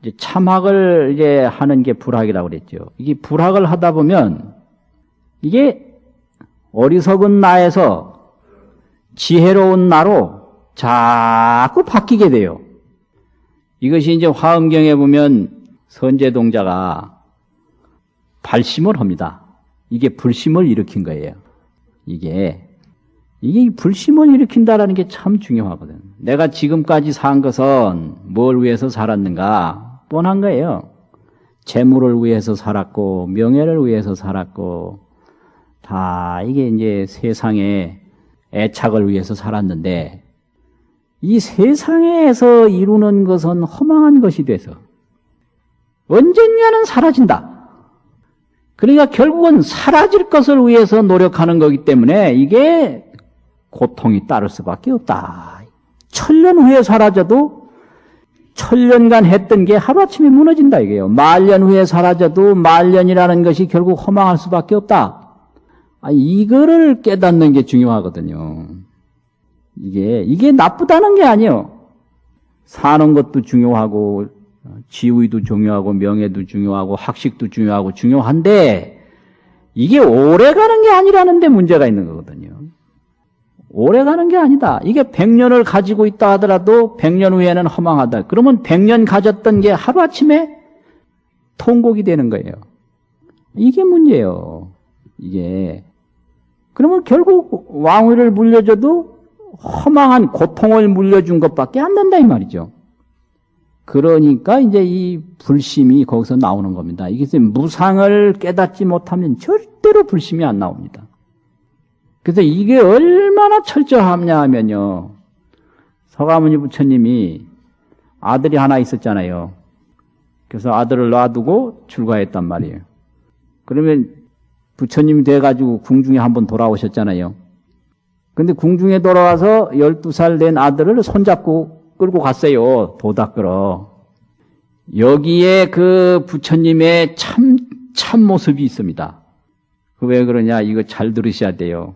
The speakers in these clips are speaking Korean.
이제 참학을 이제 하는 게 불학이라고 그랬죠. 이게 불학을 하다 보면 이게 어리석은 나에서 지혜로운 나로 자꾸 바뀌게 돼요. 이것이 이제 화엄경에 보면 선제동자가 발심을 합니다. 이게 불심을 일으킨 거예요. 이게 이게 불심을 일으킨다라는 게 참 중요하거든. 내가 지금까지 산 것은 뭘 위해서 살았는가? 뻔한 거예요. 재물을 위해서 살았고, 명예를 위해서 살았고, 다 이게 이제 세상의 애착을 위해서 살았는데, 이 세상에서 이루는 것은 허망한 것이 돼서, 언젠가는 사라진다. 그러니까 결국은 사라질 것을 위해서 노력하는 거기 때문에 이게 고통이 따를 수밖에 없다. 천년 후에 사라져도 천년간 했던 게 하루아침에 무너진다 이게요. 말년 후에 사라져도 말년이라는 것이 결국 허망할 수밖에 없다. 아, 이거를 깨닫는 게 중요하거든요. 이게, 이게 나쁘다는 게 아니에요. 사는 것도 중요하고, 지위도 중요하고, 명예도 중요하고, 학식도 중요하고, 중요한데, 이게 오래 가는 게 아니라는 데 문제가 있는 거거든요. 오래 가는 게 아니다. 이게 100년을 가지고 있다 하더라도 100년 후에는 허망하다. 그러면 100년 가졌던 게 하루아침에 통곡이 되는 거예요. 이게 문제예요. 이게. 그러면 결국 왕위를 물려줘도 허망한 고통을 물려준 것밖에 안 된다 이 말이죠. 그러니까 이제 이 불심이 거기서 나오는 겁니다. 이게 무상을 깨닫지 못하면 절대로 불심이 안 나옵니다. 그래서 이게 얼마나 철저하냐 하면요. 서가모니 부처님이 아들이 하나 있었잖아요. 그래서 아들을 놔두고 출가했단 말이에요. 그러면 부처님이 돼가지고 궁중에 한번 돌아오셨잖아요. 근데 궁중에 돌아와서 12살 된 아들을 손잡고 끌고 갔어요. 도다 끌어. 여기에 그 부처님의 참, 참 모습이 있습니다. 그 왜 그러냐? 이거 잘 들으셔야 돼요.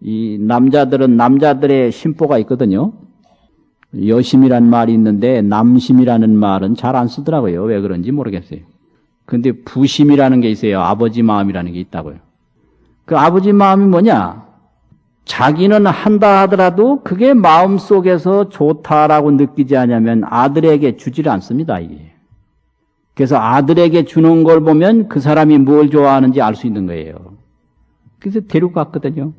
이 남자들은 남자들의 심보가 있거든요. 여심이란 말이 있는데 남심이라는 말은 잘 안 쓰더라고요. 왜 그런지 모르겠어요. 근데 부심이라는 게 있어요. 아버지 마음이라는 게 있다고요. 그 아버지 마음이 뭐냐? 자기는 한다 하더라도 그게 마음 속에서 좋다라고 느끼지 않으면 아들에게 주지를 않습니다, 이게. 그래서 아들에게 주는 걸 보면 그 사람이 뭘 좋아하는지 알 수 있는 거예요. 그래서 데리고 갔거든요.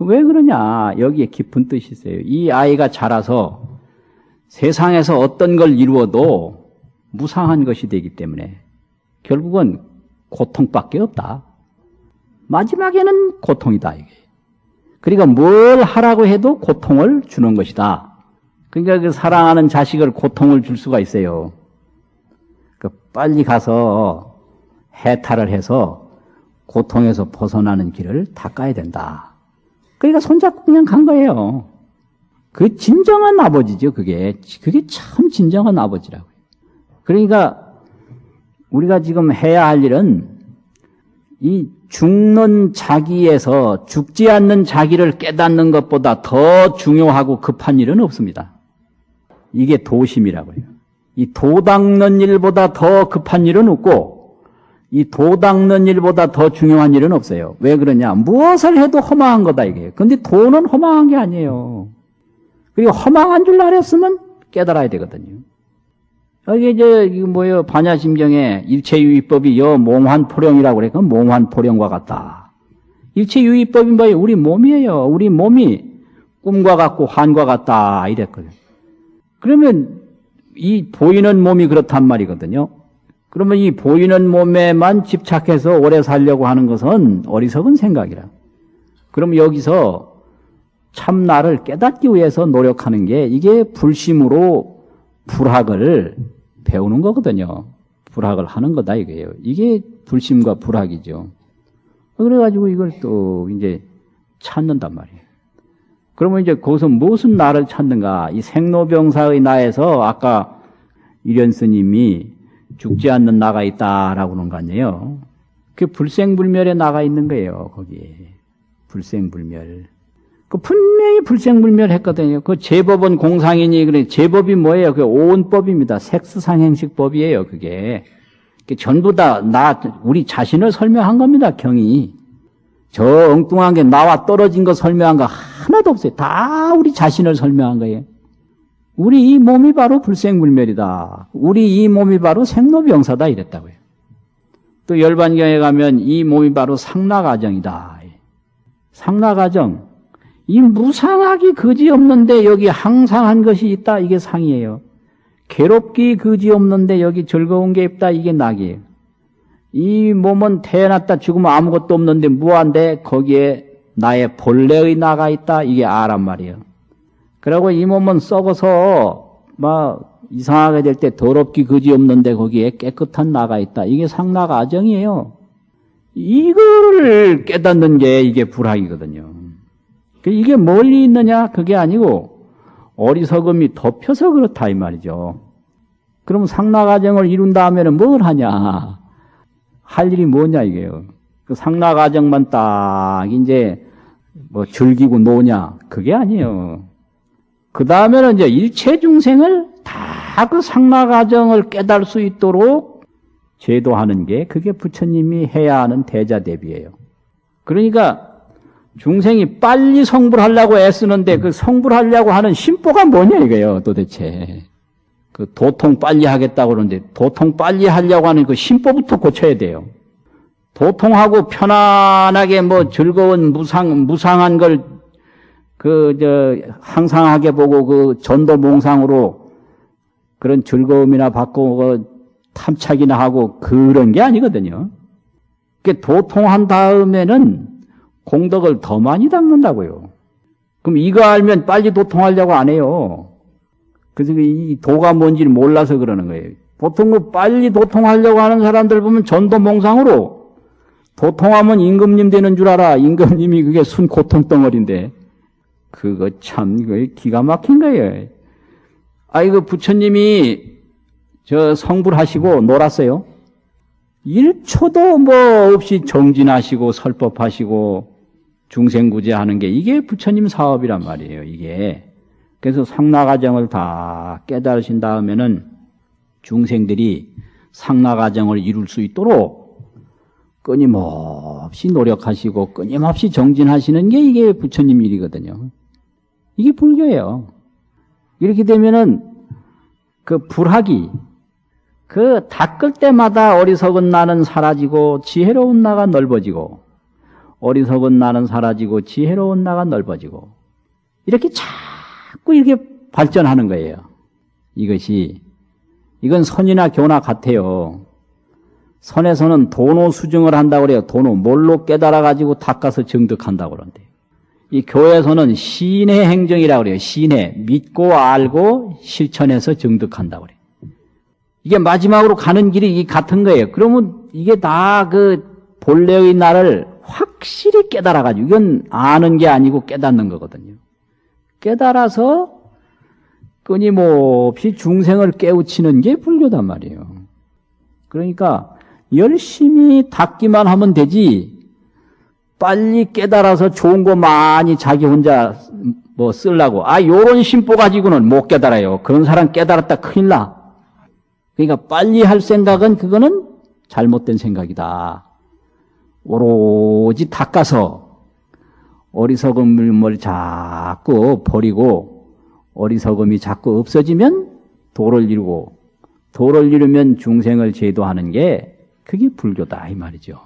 왜 그러냐? 여기에 깊은 뜻이 있어요. 이 아이가 자라서 세상에서 어떤 걸 이루어도 무상한 것이 되기 때문에 결국은 고통밖에 없다. 마지막에는 고통이다, 이게. 그러니까 뭘 하라고 해도 고통을 주는 것이다. 그러니까 그 사랑하는 자식을 고통을 줄 수가 있어요. 그 빨리 가서 해탈을 해서 고통에서 벗어나는 길을 닦아야 된다. 그러니까 손잡고 그냥 간 거예요. 그 진정한 아버지죠, 그게. 그게 참 진정한 아버지라고요. 그러니까 우리가 지금 해야 할 일은 이 죽는 자기에서 죽지 않는 자기를 깨닫는 것보다 더 중요하고 급한 일은 없습니다. 이게 도심이라고요. 이 도 닦는 일보다 더 급한 일은 없고 이 도 닦는 일보다 더 중요한 일은 없어요. 왜 그러냐? 무엇을 해도 허망한 거다 이게. 근데 도는 허망한 게 아니에요. 그리고 허망한 줄 알았으면 깨달아야 되거든요. 여기 이제 이거 뭐예요? 반야심경에 일체유의법이 여 몽환포령이라고 그래. 그 몽환포령과 같다. 일체유의법이 뭐예요? 우리 몸이에요. 우리 몸이 꿈과 같고 환과 같다 이랬거든. 그러면 이 보이는 몸이 그렇단 말이거든요. 그러면 이 보이는 몸에만 집착해서 오래 살려고 하는 것은 어리석은 생각이라. 그럼 여기서 참 나를 깨닫기 위해서 노력하는 게 이게 불심으로 불학을 배우는 거거든요. 불학을 하는 거다 이거예요. 이게 불심과 불학이죠. 그래가지고 이걸 또 이제 찾는단 말이에요. 그러면 이제 거기서 무슨 나를 찾는가? 이 생로병사의 나에서 아까 이련 스님이 죽지 않는 나가 있다라고 하는 거 아니에요? 그 불생불멸에 나가 있는 거예요, 거기에. 불생불멸. 그 분명히 불생불멸 했거든요. 그 제법은 공상이니 그래 제법이 뭐예요? 그 오온법입니다. 색수상행식법이에요. 그게 그게 전부 다 나 우리 자신을 설명한 겁니다. 경이 저 엉뚱한 게 나와 떨어진 거 설명한 거 하나도 없어요. 다 우리 자신을 설명한 거예요. 우리 이 몸이 바로 불생불멸이다. 우리 이 몸이 바로 생로병사다 이랬다고요. 또 열반경에 가면 이 몸이 바로 상락아정이다. 상락아정. 이 무상하기 그지 없는데 여기 항상 한 것이 있다. 이게 상이에요. 괴롭기 그지 없는데 여기 즐거운 게 있다. 이게 낙이에요. 이 몸은 태어났다 죽으면 아무것도 없는데 무한데 거기에 나의 본래의 나가 있다. 이게 아란 말이에요. 그리고 이 몸은 썩어서 막 이상하게 될 때 더럽기 그지 없는데 거기에 깨끗한 나가 있다. 이게 상락 아정이에요. 이거를 깨닫는 게 이게 불학이거든요. 그 이게 멀리 있느냐? 그게 아니고 어리석음이 덮여서 그렇다 이 말이죠. 그럼 상락아정을 이룬 다음에는 뭘 하냐? 할 일이 뭐냐 이게요. 그 상락아정만 딱 이제 뭐 즐기고 노냐? 그게 아니에요. 그 다음에는 이제 일체 중생을 다 그 상락아정을 깨달을 수 있도록 제도하는 게 그게 부처님이 해야 하는 대자 대비예요. 그러니까 중생이 빨리 성불하려고 애쓰는데 그 성불하려고 하는 심보가 뭐냐 이거예요 도대체. 그 도통 빨리 하겠다고 그러는데 도통 빨리 하려고 하는 그 심보부터 고쳐야 돼요. 도통하고 편안하게 뭐 즐거운 무상 무상한 걸 그 저 항상하게 보고 그 전도 몽상으로 그런 즐거움이나 받고 그 탐착이나 하고 그런 게 아니거든요. 그 도통한 다음에는 공덕을 더 많이 닦는다고요. 그럼 이거 알면 빨리 도통하려고 안 해요. 그래서 이 도가 뭔지 를 몰라서 그러는 거예요. 보통 그 빨리 도통하려고 하는 사람들 보면 전도 몽상으로 도통하면 임금님 되는 줄 알아. 임금님이 그게 순 고통 덩어리인데. 그거 참, 이거 기가 막힌 거예요. 아이고, 부처님이 저 성불하시고 놀았어요. 1초도 뭐 없이 정진하시고 설법하시고 중생구제 하는 게 이게 부처님 사업이란 말이에요. 이게. 그래서 상나가정을 다 깨달으신 다음에는 중생들이 상나가정을 이룰 수 있도록 끊임없이 노력하시고 끊임없이 정진하시는 게 이게 부처님 일이거든요. 이게 불교예요. 이렇게 되면은 그 불학이 그 닦을 때마다 어리석은 나는 사라지고 지혜로운 나가 넓어지고 어리석은 나는 사라지고 지혜로운 나가 넓어지고 이렇게 자꾸 이렇게 발전하는 거예요. 이것이 이건 선이나 교나 같아요. 선에서는 도노 수증을 한다고 그래요. 도노 뭘로 깨달아 가지고 닦아서 정득한다고 그러는데 이 교회에서는 신의 행정이라고 그래요. 신의 믿고 알고 실천해서 정득한다고 그래요. 이게 마지막으로 가는 길이 이 같은 거예요. 그러면 이게 다 그 본래의 나를 확실히 깨달아가지고 이건 아는 게 아니고 깨닫는 거거든요. 깨달아서 끊임없이 중생을 깨우치는 게 불교단 말이에요. 그러니까 열심히 닦기만 하면 되지 빨리 깨달아서 좋은 거 많이 자기 혼자 뭐 쓰려고 아 요런 심보 가지고는 못 깨달아요. 그런 사람 깨달았다 큰일 나. 그러니까 빨리 할 생각은 그거는 잘못된 생각이다. 오로지 닦아서 어리석음을 자꾸 버리고 어리석음이 자꾸 없어지면 도를 이루고 도를 이루면 중생을 제도하는 게 그게 불교다 이 말이죠.